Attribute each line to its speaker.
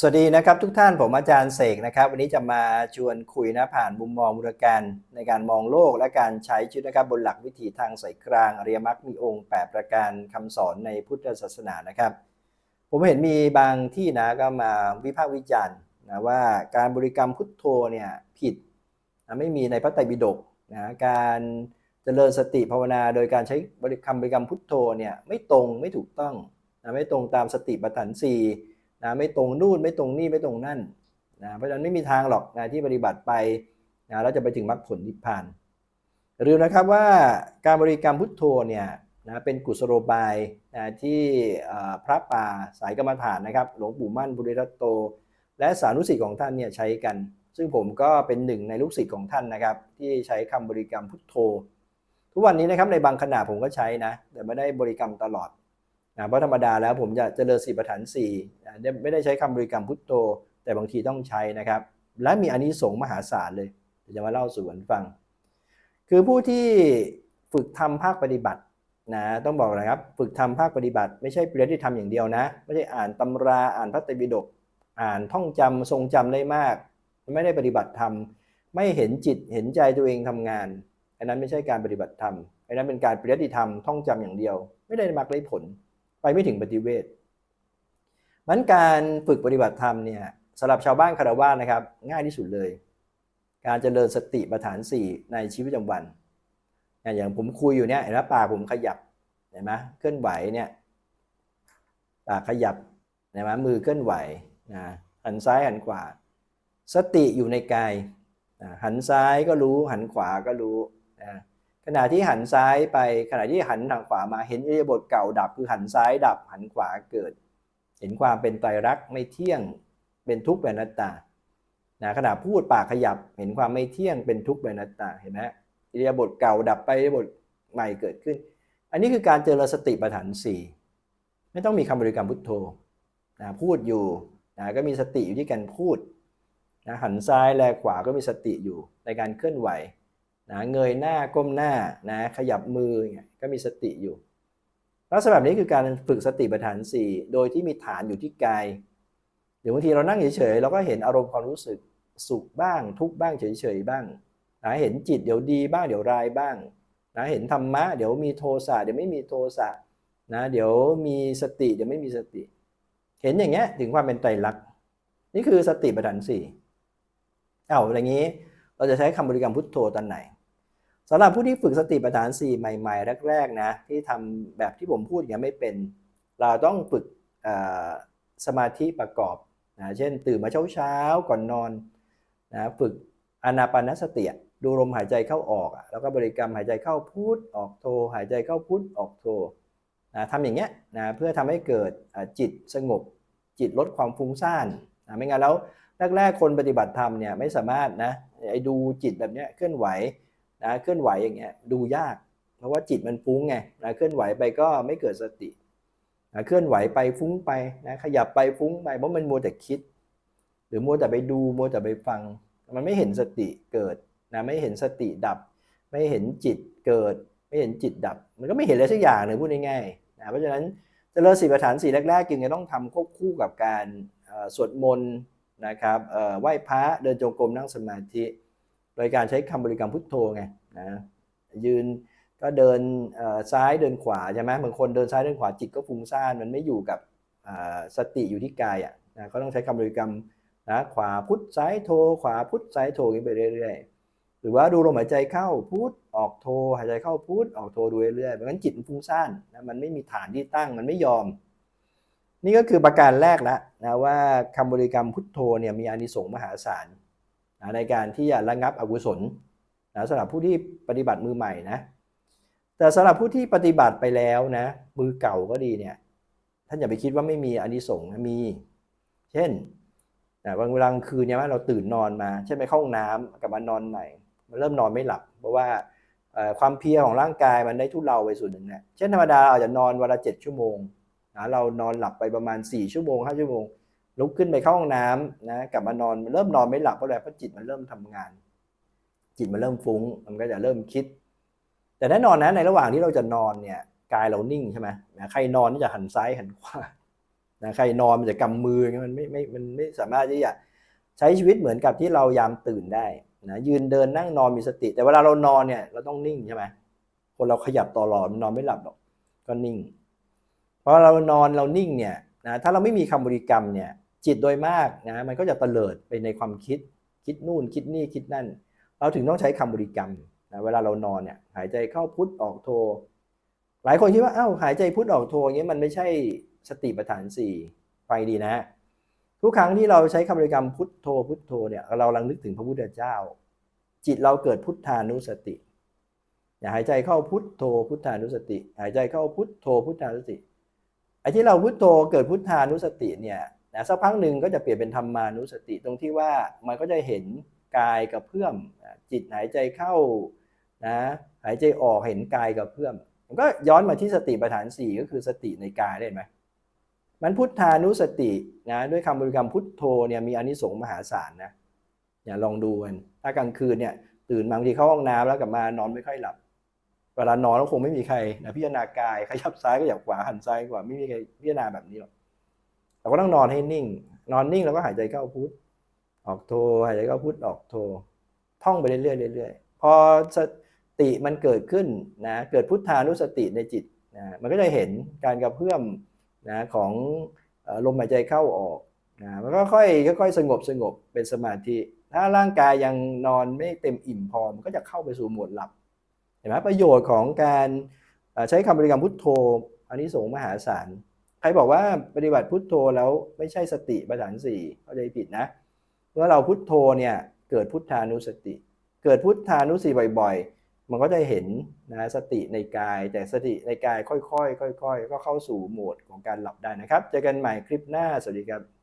Speaker 1: สวัสดีนะครับทุกท่านผมอาจารย์เสกนะครับวันนี้จะมาชวนคุยนะผ่านมุมมองมุรการในการมองโลกและการใช้ชีวิตนะครับบนหลักวิถีทางสายกลางอริยมรรคมีองค์ 8 ประการคำสอนในพุทธศาสนานะครับ ผมเห็นมีบางที่นะก็มาวิพากษ์วิจารณ์นะว่าการบริกรรมพุทโธเนี่ยผิดนะไม่มีในพระไตรปิฎกนะการเจริญสติภาวนา โดยการใช้บริกรรมบริกรรมพุทโธเนี่ยไม่ตรงไม่ถูกต้องนะไม่ตรงตามสติปัฏฐานสี่ นะไม่ตรงนู่นไม่ตรงนี่ไม่ตรงนั่นนะเพราะฉะนั้นไม่มีทางหรอกนะที่ปฏิบัติไปนะแล้วจะไปถึงมรรคผลนิพพานอย่าลืมนะครับว่าการบริกรรมพุทโธเนี่ยนะเป็นกุศโลบายนะที่พระป่าสายกรรมฐานนะครับหลวงปู่มั่นบุริรัตโต และสานุสิทธิ์ของท่านเนี่ยใช้กัน ซึ่งผมก็เป็นหนึ่งในลูกศิษย์ของท่านนะครับที่ใช้คำบริกรรมพุทโธ ทุกวันนี้นะครับในบางขณะผมก็ใช้นะแต่ไม่ได้บริกรรมตลอด นะเพราะธรรมดาแล้วผมจะเจริญสีประฐานสี่ไม่ได้ใช้คำบริกรรมพุทโธ แต่บางทีต้องใช้นะครับ และมีอานิสงส์มหาศาลเลยจะมาเล่าสู่กันฟัง คือผู้ที่ฝึกทำภาคปฏิบัตินะต้องบอกนะครับฝึกทำภาคปฏิบัติ ไม่ใช่เปรียนที่ทำอย่างเดียวนะ ไม่ใช่อ่านตำราอ่านพระไตรปิฎกอ่านท่องจำทรงจำได้มาก ไม่ได้ปฏิบัติธรรมไม่เห็นจิตเห็นใจตัวเองทำงานอันนั้นไม่ใช่การปฏิบัติธรรมอันนั้นเป็นการปริยัติธรรมท่องจำอย่างเดียว ไม่ได้มรรคได้ผล ไปไม่ถึงปฏิเวทมันการฝึกปฏิบัติธรรมเนี่ยสำหรับชาวบ้านคารวะนะครับ ง่ายที่สุดเลย การเจริญสติปัฏฐานสี่ในชีวิตประจำวัน อย่างผมคุยอยู่เนี่ยเห็นไหมปากผมขยับเห็นไหมเคลื่อนไหวเนี่ยปากขยับเห็นไหมมือเคลื่อนไหวนะหันซ้ายหันขวา สติอยู่ในกายหันซ้ายก็รู้หันขวาก็รู้นะ ขณะที่หันซ้ายไปขณะที่หันทางขวามาเห็นอิริยาบถเก่าดับ คือหันซ้ายดับหันขวาเกิด เห็นความเป็นไตรลักษณ์ไม่เที่ยงเป็นทุกข์เป็นนัตตานะขณะพูดปากขยับเห็นความไม่เที่ยงเป็นทุกข์เป็นนัตตาเห็นไหมอิริยาบถเก่าดับไปอิริยาบถใหม่เกิดขึ้น อันนี้คือการเจริญสติปัฏฐานสี่ไม่ต้องมีคำบริกรรมพุทโธนะพูดอยู่นะก็มีสติอยู่ที่การพูดนะหันซ้ายแลขวาก็มีสติอยู่ในการเคลื่อนไหว นะเงยหน้าก้มหน้านะขยับมือเนี่ยก็มีสติอยู่ลักษณะแบบนี้คือการฝึกสติปัฏฐานสี่โดยที่มีฐานอยู่ที่กายเดี๋ยวบางทีเรานั่งเฉยๆเราก็เห็นอารมณ์ความรู้สึกสุขบ้าง ทุกบ้างเฉยๆบ้างนะเห็นจิตเดี๋ยวดีบ้างเดี๋ยวร้ายบ้างนะเห็นธรรมะเดี๋ยวมีโทสะเดี๋ยวไม่มีโทสะนะเดี๋ยวมีสติเดี๋ยวไม่มีสติ เห็นอย่างเงี้ยถึงความเป็นไตรลักษณ์นี่คือสติปัฏฐานสี่เอ้าอย่างนี้เราจะใช้คำบริกรรมพุทโธตอนไหน สำหรับผู้ที่ฝึกสติปัฏฐานสี่ใหม่ๆ แรกๆนะที่ทำแบบที่ผมพูดอย่างไม่เป็น เราต้องฝึกสมาธิประกอบนะเช่น ตื่นมาเช้าๆก่อนนอนนะฝึกอนาปานสติดูลมหายใจเข้าออกแล้วก็บริกรรมหายใจเข้าพุทออกโทหายใจเข้าพุทออกโทนะทำอย่างเงี้ยนะเพื่อทำให้เกิดจิตสงบ จิตลดความฟุ้งซ่านนะไม่งั้นแล้วแรกๆคนปฏิบัติธรรมเนี่ยไม่สามารถนะไอ้ดูจิตแบบเนี้ยเคลื่อนไหว นะเคลื่อนไหวอย่างเงี้ยดูยาก เพราะว่าจิตมันฟุ้งไงนะเคลื่อนไหวไปก็ไม่เกิดสตินะเคลื่อนไหวไปฟุ้งไปนะขยับไปฟุ้งไปเพราะมันมัวแต่คิด หรือมัวแต่ไปดูมัวแต่ไปฟัง มันไม่เห็นสติเกิดนะไม่เห็นสติดับ ไม่เห็นจิตเกิด ไม่เห็นจิตดับ มันก็ไม่เห็นอะไรสักอย่างเลยพูดง่ายๆนะเพราะฉะนั้นเจริญสีประฐานสีแรกๆจึงจะต้องทำควบคู่กับการสวดมนต์นะครับไหว้พระเดินจงกรมนั่งสมาธิ โดยการใช้คำบริกรรมพุทโธไงนะยืนก็เดินซ้ายเดินขวาใช่ไหมบางคนเดินซ้ายเดินขวาจิตก็ฟุ้งซ่านมันไม่อยู่กับสติอยู่ที่กายอะนะเขาต้องใช้คำบริกรรมนะขวาพุทซ้ายโทขวาพุทซ้ายโทไปเรื่อยๆ หรือว่าดูลมหายใจเข้าพุทออกโทหายใจเข้าพุทออกโทดูเรื่อยๆเพราะงั้นจิตมันฟุ้งซ่านนะมันไม่มีฐานที่ตั้งมันไม่ยอม นี่ก็คือประการแรกแล้วนะว่าคำบริกรรมพุทโธเนี่ยมีอานิสงส์มหาศาล นะในการที่จะระงับอกุศลนะสำหรับผู้ที่ปฏิบัติมือใหม่นะแต่สำหรับผู้ที่ปฏิบัติไปแล้วนะมือเก่าก็ดีเนี่ยท่านอย่าไปคิดว่าไม่มีอานิสงส์มี เช่นบางเวลากลางคืนเนี่ยเราตื่นนอนมาเช่นไปเข้าห้องน้ำกลับมานอนใหม่มันเริ่มนอนไม่หลับ เพราะว่าความเพียรของร่างกายมันได้ทุเลาไปส่วนหนึ่งนะเช่นธรรมดาเราอาจจะนอนวันละเจ็ดชั่วโมงนะเรานอนหลับไปประมาณ 4 ชั่วโมง5ชั่วโมง ลุกขึ้นไปเข้าห้องน้ำนะกลับมานอนเริ่มนอนไม่หลับเพราะอะไรเพราะจิตมันเริ่มทำงาน จิตมันเริ่มฟุ้ง มันก็จะเริ่มคิด แต่แน่นอนนะในระหว่างที่เราจะนอนเนี่ยกายเรานิ่งใช่ไหมใครนอนนี่จะหันซ้ายหันขวานะใครนอนมันจะกำมือมันไม่ไม่มันไม่สามารถที่จะใช้ชีวิตเหมือนกับที่เรายามตื่นได้นะยืนเดินนั่งนอนมีสติ แต่เวลาเรานอนเนี่ยเราต้องนิ่งใช่ไหมคนเราขยับตลอดมันนอนไม่หลับหรอกก็นิ่งพราะเรานอนเรานิ่งเนี่ยนะถ้าเราไม่มีคำบริกรรมเนี่ย จิตโดยมากนะมันก็จะเตลิดไปในความคิด คิดนู่นคิดนี่คิดนั่น เราถึงต้องใช้คำบริกรรมนะเวลาเรานอนเนี่ยหายใจเข้าพุทออกโท หลายคนคิดว่าอ้าวหายใจพุทออกโทอย่างเงี้ยมันไม่ใช่สติปัฏฐานสี่ฟังดีนะ ทุกครั้งที่เราใช้คำบริกรรมพุทโธพุทโธเนี่ยเราลังนึกถึงพระพุทธเจ้า จิตเราเกิดพุทธานุสติอย่าหายใจเข้าพุทโธพุทธานุสติ หายใจเข้าพุทโธพุทธานุสติไอ้ที่เราพุทโธเกิดพุทธานุสติเนี่ย นะสักพักหนึ่งก็จะเปลี่ยนเป็นธรรมานุสติตรงที่ว่ามันก็จะเห็นกายกับเพื่อมจิตหายใจเข้านะหายใจออกเห็นกายกับเพื่อมมันก็ย้อนมาที่สติปัฏฐานสี่ก็คือสติในกายได้ไหมมันพุทธานุสตินะด้วยคำบริกรรมพุทโธเนี่ยมีอนิสงส์มหาศาลนะอย่าลองดูกันถ้ากลางคืนเนี่ยตื่นบางทีเข้าห้องน้ำแล้วกลับมานอนไม่ค่อยหลับ เวลานอนก็คงไม่มีใครนะพิจารณากายขยับซ้ายก็ขยับขวาหันซ้ายขวาไม่มีใครพิจารณาแบบนี้หรอก เราก็ต้องนอนให้นิ่ง นอนนิ่งแล้วก็หายใจเข้าพุทออกโทหายใจเข้าพุทออกโทท่องไปเรื่อยๆเรื่อยๆพอสติมันเกิดขึ้นนะเกิดพุทธานุสติในจิตนะมันก็จะเห็นการกระเพื่อมนะของลมหายใจเข้าออกนะมันก็ค่อยๆค่อยสงบสงบเป็นสมาธิ ถ้าร่างกายยังนอนไม่เต็มอิ่มพอมันก็จะเข้าไปสู่โหมดหลับเห็นไหมประโยชน์ของการใช้คำบริกรรมพุทโธอันนี้สงมหาศาล ใครบอกว่าปฏิบัติพุทโธแล้วไม่ใช่สติปัฏฐานสี่เข้าใจผิดนะเมื่อเราพุทโธเนี่ยเกิดพุทธานุสติ เกิดพุทธานุสติบ่อยๆ มันก็จะเห็นนะสติในกายแต่สติในกายค่อยๆ ค่อยๆ ก็เข้าสู่โหมดของการหลับได้นะครับ เจอกันใหม่คลิปหน้า สวัสดีครับ